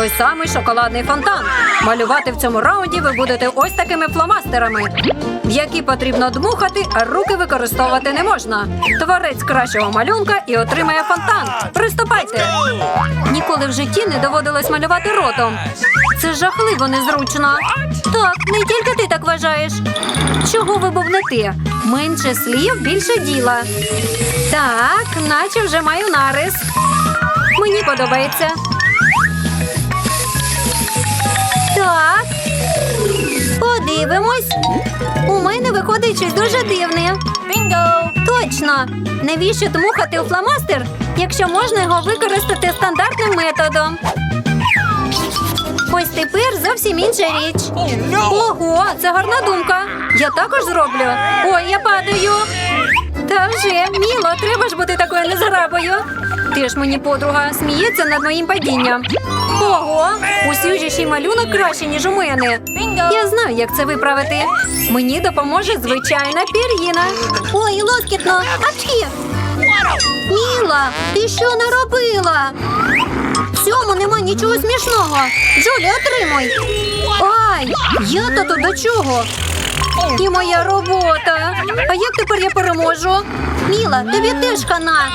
той самий шоколадний фонтан. Малювати в цьому раунді ви будете ось такими фломастерами, в які потрібно дмухати, а руки використовувати не можна. Творець кращого малюнка і отримає фонтан. Приступайте! Ніколи в житті не доводилось малювати ротом. Це жахливо незручно. Так, не тільки ти так вважаєш. Чого ви бубнете? Менше слів, більше діла. Так, наче вже маю нарис. Мені подобається. Подивимось. У мене виходить щось дуже дивне. Бінго! Точно! Навіщо дмухати у фломастер, якщо можна його використати стандартним методом? Ось тепер зовсім інша річ. Ого, це гарна думка. Я також зроблю. Ой, я падаю. Та Міло, треба ж бути такою незграбою. Ти ж мені подруга сміється над моїм падінням. Ого, у Сюжі малюнок краще, ніж у мене. Я знаю, як це виправити. Мені допоможе звичайна пір'їна. Ой, лоскітно, апчхі! Міла, ти що наробила? В цьому нема нічого смішного. Джулі, отримуй. Ай, я то до чого? І моя робота. А як тепер я переможу? Міла, тобі теж хана.